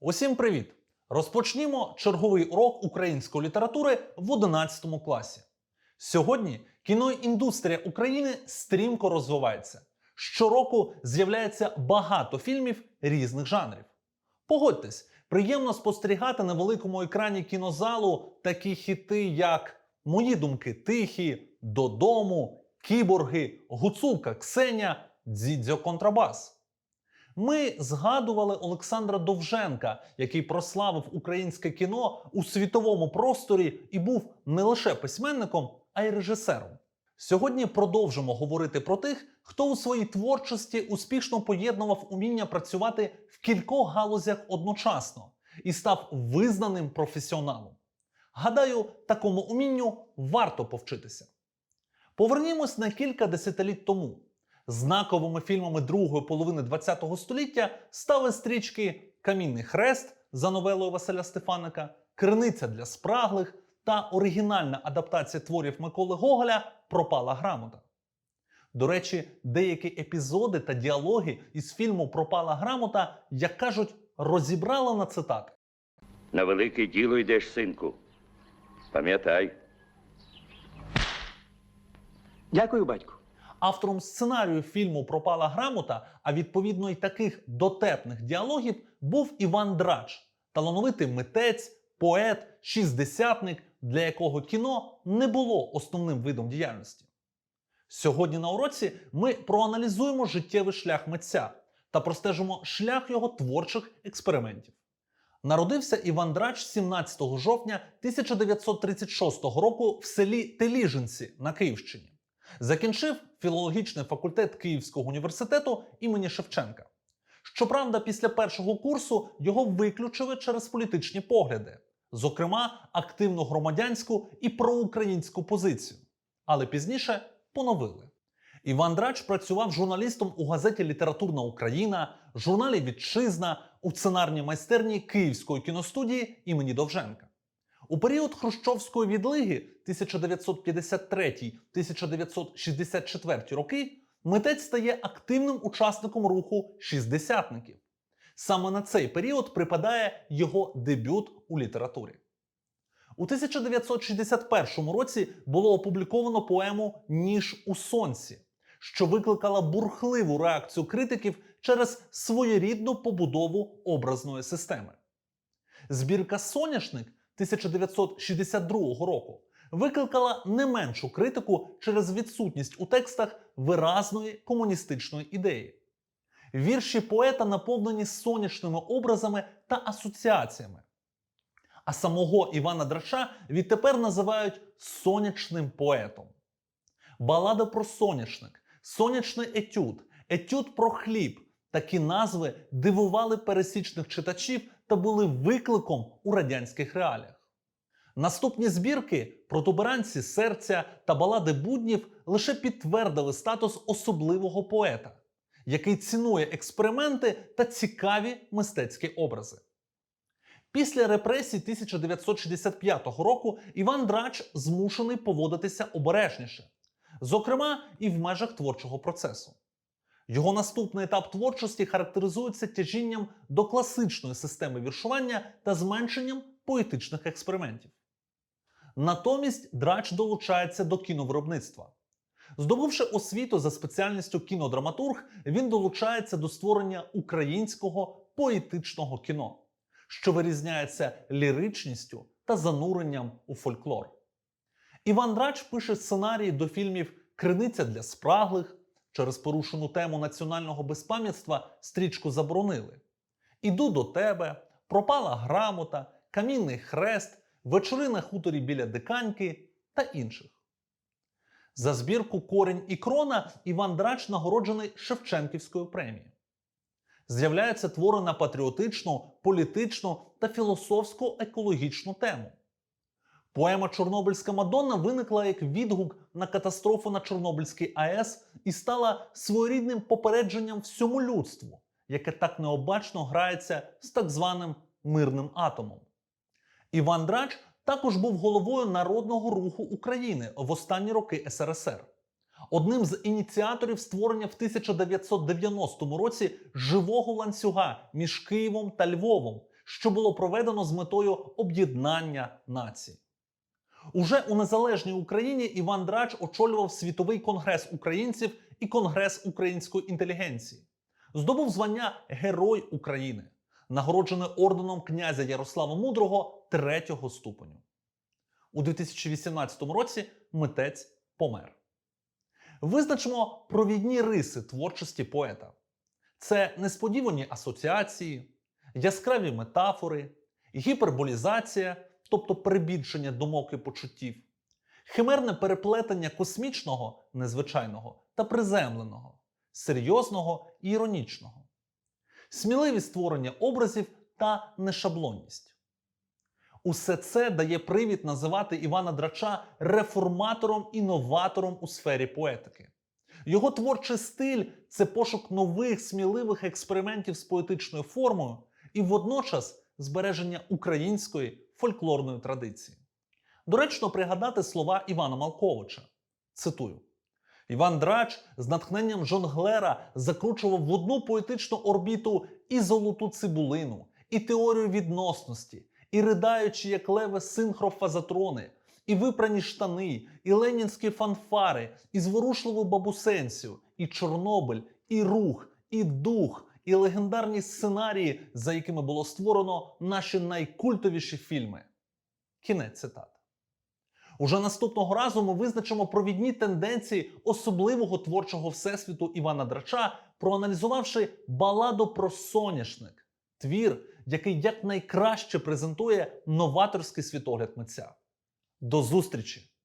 Усім привіт! Розпочнімо черговий урок української літератури в 11 класі. Сьогодні кіноіндустрія України стрімко розвивається. Щороку з'являється багато фільмів різних жанрів. Погодьтесь, приємно спостерігати на великому екрані кінозалу такі хіти, як Мої думки тихі, Додому, Кіборги, Гуцулка Ксеня, Дзідзьо Контрабас. Ми згадували Олександра Довженка, який прославив українське кіно у світовому просторі і був не лише письменником, а й режисером. Сьогодні продовжимо говорити про тих, хто у своїй творчості успішно поєднував уміння працювати в кількох галузях одночасно і став визнаним професіоналом. Гадаю, такому умінню варто повчитися. Повернімось на кілька десятиліть тому. Знаковими фільмами другої половини ХХ століття стали стрічки Камінний хрест за новелою Василя Стефаника, Криниця для спраглих та оригінальна адаптація творів Миколи Гоголя Пропала грамота. До речі, деякі епізоди та діалоги із фільму Пропала грамота, як кажуть, розібрала на цитати. На велике діло йдеш, синку. Пам'ятай, Дякую, батьку. Автором сценарію фільму Пропала грамота, а відповідно й таких дотепних діалогів, був Іван Драч, талановитий митець, поет, шістдесятник, для якого кіно не було основним видом діяльності. Сьогодні на уроці ми проаналізуємо життєвий шлях митця та простежимо шлях його творчих експериментів. Народився Іван Драч 17 жовтня 1936 року в селі Теліжинці на Київщині. Закінчив філологічний факультет Київського університету імені Шевченка. Щоправда, після першого курсу його виключили через політичні погляди, зокрема активну громадянську і проукраїнську позицію. Але пізніше поновили. Іван Драч працював журналістом у газеті Літературна Україна, журналі Вітчизна у сценарній майстерні Київської кіностудії імені Довженка. У період Хрущовської відлиги 1953-1964 роки митець стає активним учасником руху шістдесятників. Саме на цей період припадає його дебют у літературі. У 1961 році було опубліковано поему Ніж у сонці, що викликала бурхливу реакцію критиків через своєрідну побудову образної системи. Збірка Соняшник 1962 року викликала не меншу критику через відсутність у текстах виразної комуністичної ідеї. Вірші поета наповнені сонячними образами та асоціаціями. А самого Івана Драча відтепер називають сонячним поетом. Балада про сонячник, сонячний етюд, етюд про хліб. Такі назви дивували пересічних читачів та були викликом у радянських реаліях. Наступні збірки протуберанці серця та балади буднів лише підтвердили статус особливого поета, який цінує експерименти та цікаві мистецькі образи. Після репресій 1965 року Іван Драч змушений поводитися обережніше, зокрема і в межах творчого процесу. Його наступний етап творчості характеризується тяжінням до класичної системи віршування та зменшенням поетичних експериментів. Натомість Драч долучається до кіновиробництва. Здобувши освіту за спеціальністю кінодраматург, він долучається до створення українського поетичного кіно, що вирізняється ліричністю та зануренням у фольклор. Іван Драч пише сценарії до фільмів Криниця для спраглих через порушену тему національного безпам'ятства стрічку заборонили. Іду до тебе, пропала грамота, камінний хрест, вечори на хуторі біля диканьки та інших. За збірку Корінь і крона Іван Драч нагороджений Шевченківською премією. З'являються твори на патріотичну, політичну та філософсько-екологічну тему. Поема Чорнобильська Мадонна виникла як відгук на катастрофу на Чорнобильській АЕС і стала своєрідним попередженням всьому людству, яке так необачно грається з так званим мирним атомом. Іван Драч також був головою народного руху України в останні роки СРСР. Одним з ініціаторів створення в 1990 році живого ланцюга між Києвом та Львовом, що було проведено з метою об'єднання націй. Уже у незалежній Україні Іван Драч очолював світовий конгрес українців і конгрес української інтелігенції, здобув звання Герой України, нагороджений орденом князя Ярослава Мудрого третього ступеню. У 2018 році митець помер. Визначимо провідні риси творчості поета. Це несподівані асоціації, яскраві метафори, гіперболізація, тобто перебільшення думок і почуттів, химерне переплетення космічного, незвичайного та приземленого, серйозного і іронічного, сміливість створення образів та нешаблонність. Усе це дає привід називати Івана Драча реформатором-інноватором у сфері поетики. Його творчий стиль це пошук нових сміливих експериментів з поетичною формою і водночас збереження української фольклорної традиції. Доречно пригадати слова Івана Малковича. Цитую: Іван Драч з натхненням жонглера закручував в одну поетичну орбіту і золоту цибулину, і теорію відносності, і ридаючи, як леве синхрофазотрони, і випрані штани, і ленінські фанфари, і зворушливу бабусенцю, і Чорнобиль, і рух, і дух, і легендарні сценарії, за якими було створено наші найкультовіші фільми. Кінець цитати. Уже наступного разу ми визначимо провідні тенденції особливого творчого всесвіту Івана Драча, проаналізувавши баладу про соняшник, твір, який якнайкраще презентує новаторський світогляд митця. До зустрічі!